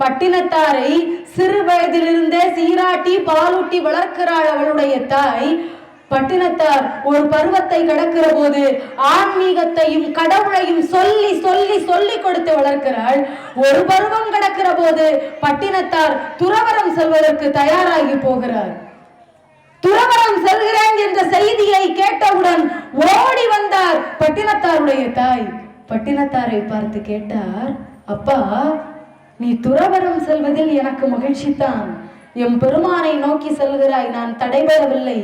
பட்டினத்தாரை சிறு வயதிலிருந்தே சீராட்டி பாலூட்டி வளர்க்கிறாள் அவளுடைய தாய். பட்டினத்தார் ஒரு பருவத்தை கடக்கிற போது ஆன்மீகத்தையும் கடவுளையும் சொல்லி சொல்லி சொல்லி கொடுத்து வளர்க்கிறாள். ஒரு பருவம் கடக்கிற போது பட்டினத்தார் துறவரம் செல்வதற்கு தயாராகி போகிறார். துறவரம் செல்கிறேன் என்ற செய்தியை கேட்டவுடன் ஓடி வந்தார் பட்டினத்தாருடைய தாய். பட்டினத்தாரை பார்த்து கேட்டார் அப்பா நீ துறவரம் செல்வதில் எனக்கு மகிழ்ச்சி தான் எம் பெருமானை நோக்கி செல்கிறாய் நான் தடைபெறவில்லை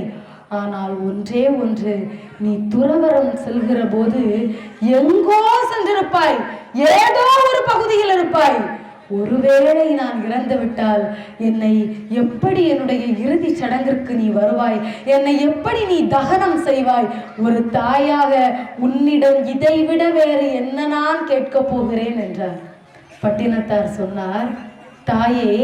ஆனால் ஒன்றே ஒன்று நீ துறவரம் செல்கிற போது எங்கோ சென்றிருப்பாய் ஏதோ ஒரு பகுதியில் இருப்பாய். ஒருவேளை நான் இறந்து விட்டால் என்னை எப்படி என்னுடைய இறுதி சடங்கிற்கு நீ வருவாய்? என்னை எப்படி நீ தகனம் செய்வாய்? ஒரு தாயாக உன்னிடம் இதைவிட வேறு என்ன நான் கேட்கப் போகிறேன் என்றார். பட்டினத்தார் சொன்னார் தாயே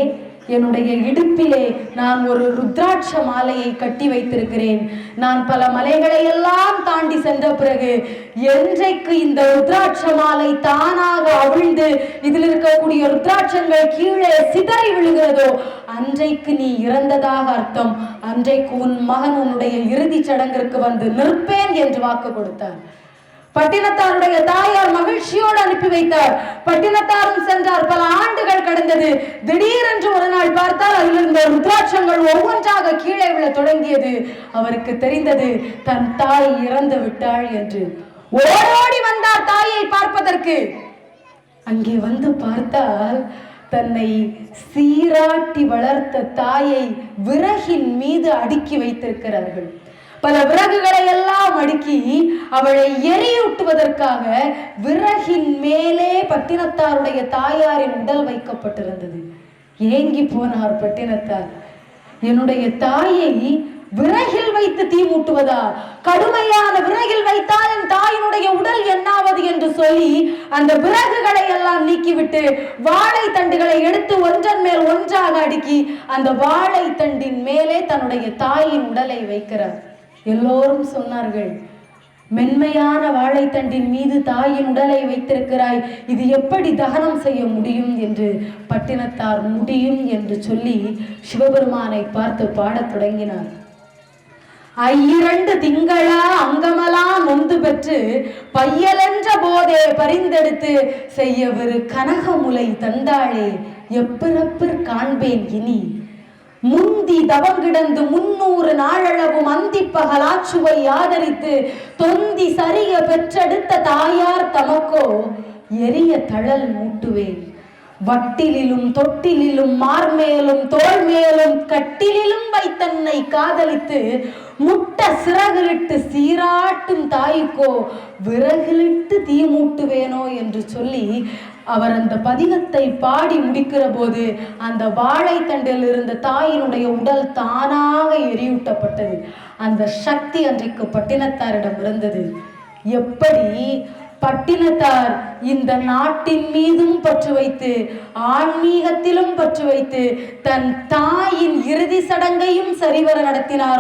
என்னுடைய இடுப்பிலே நான் ஒரு ருத்ராட்ச மாலையை கட்டி வைத்திருக்கிறேன். நான் பல மலைகளை எல்லாம் தாண்டி சென்ற பிறகு என்றைக்கு இந்த ருத்ராட்ச மாலை தானாக அவிழ்ந்து இதில் இருக்கக்கூடிய ருத்ராட்சங்கள் கீழே சிதறி விழுகிறதோ அன்றைக்கு நீ இறந்ததாக அர்த்தம். அன்றைக்கு உன் மகன் உன்னுடைய இறுதிச் சடங்கிற்கு வந்து நிற்பேன் என்று வாக்கு கொடுத்தார். பட்டினத்தாருடைய தாயார் மகிழ்ச்சியோடு அனுப்பி வைத்தார். பட்டினத்தாரும் சென்றார். பல ஆண்டுகள் கடந்தது. திடீரென்று ஒரு நாள் பார்த்தால் அதில் இருந்த ருத்ராட்சங்கள் ஒவ்வொன்றாக கீழே விழ தொடங்கியது. அவருக்கு தெரிந்தது தன் தாய் இறந்து விட்டாள் என்று. ஓடோடி வந்தார் தாயை பார்ப்பதற்கு. அங்கே வந்து பார்த்தால் தன்னை சீராட்டி வளர்த்த தாயை விறகின் மீது அடுக்கி வைத்திருக்கிறார்கள். பல விறகுகளை எல்லாம் அடுக்கி அவளை எரியூட்டுவதற்காக விறகின் மேலே பட்டினத்தாருடைய தாயாரின் உடல் வைக்கப்பட்டிருந்தது. ஏங்கி போனார் பட்டினத்தார். என்னுடைய தாயை விறகில் வைத்து தீ மூட்டுவதா? கடுமையான விறகில் வைத்தால் என் தாயினுடைய உடல் என்னாவது என்று சொல்லி அந்த விறகுகளை எல்லாம் நீக்கிவிட்டு வாழை தண்டுகளை எடுத்து ஒன்றன் மேல் ஒன்றாக அடுக்கி அந்த வாழை தண்டின் மேலே தன்னுடைய தாயின் உடலை வைக்கிறார். எல்லோரும் சொன்னார்கள் மென்மையான வாழைத்தண்டின் மீது தாயின் உடலை வைத்திருக்கிறாய். இது எப்படி தகனம் செய்ய முடியும் என்று பட்டினத்தார் முடியும் என்று சொல்லி சிவபெருமானை பார்த்து பாடத் தொடங்கினார். ஐயிரண்டு திங்களா அங்கமலா நொந்து பெற்று பையலென்ற போதே பரிந்தெடுத்து செய்யவிரு கனகமுலை தந்தாளே எப்பிறப்பிற் காண்பேன் இனி? முந்தி தவங்கிடந்து முன்னூறு நாளளவும் அந்தி பகலாச்சுவை ஆதரித்து தொந்தி சரிய பெற்றெடுத்த தாயார் தமக்கோ எரிய தழல் மூட்டுவேன். வட்டிலிலும் தொட்டிலிலும் மார்மேலும் தோள் மேலும் கட்டிலிலும் வைத்தன்னை காதலித்து முட்ட சிறகுலிட்டு சீராட்டும் தாய்க்கோ விறகுலிட்டு தீ மூட்டுவேனோ என்று சொல்லி அவர் அந்த பதிகத்தை பாடி முடிக்கிற போது அந்த வாழைத்தண்டில் இருந்த தாயினுடைய உடல் தானாக எரியூட்டப்பட்டது. அந்த சக்தி அன்றைக்கு பட்டினத்தாரிடம் இருந்தது. எப்படி? பட்டினத்தார் இந்த நாட்டின் மீதும் பற்று வைத்து ஆன்மீகத்திலும் பற்று வைத்து தன் தாயின் இறுதி சடங்கையும் சரிவர நடத்தினார்.